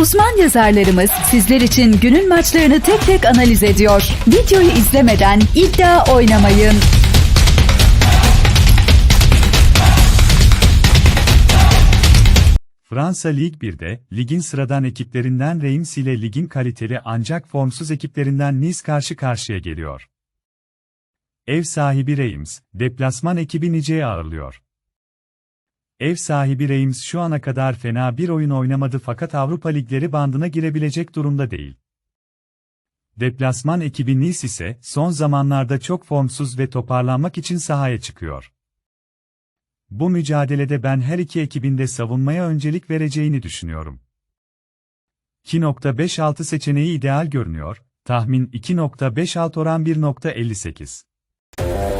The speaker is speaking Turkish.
Uzman yazarlarımız sizler için günün maçlarını tek tek analiz ediyor. Videoyu izlemeden iddia oynamayın. Fransa Lig 1'de, ligin sıradan ekiplerinden Reims ile ligin kaliteli ancak formsuz ekiplerinden Nice karşı karşıya geliyor. Ev sahibi Reims, deplasman ekibi Nice'yi ağırlıyor. Ev sahibi Reims şu ana kadar fena bir oyun oynamadı fakat Avrupa Ligleri bandına girebilecek durumda değil. Deplasman ekibi Nice ise son zamanlarda çok formsuz ve toparlanmak için sahaya çıkıyor. Bu mücadelede ben her iki ekibin de savunmaya öncelik vereceğini düşünüyorum. 2.56 seçeneği ideal görünüyor, tahmin 2.56 oran 1.58.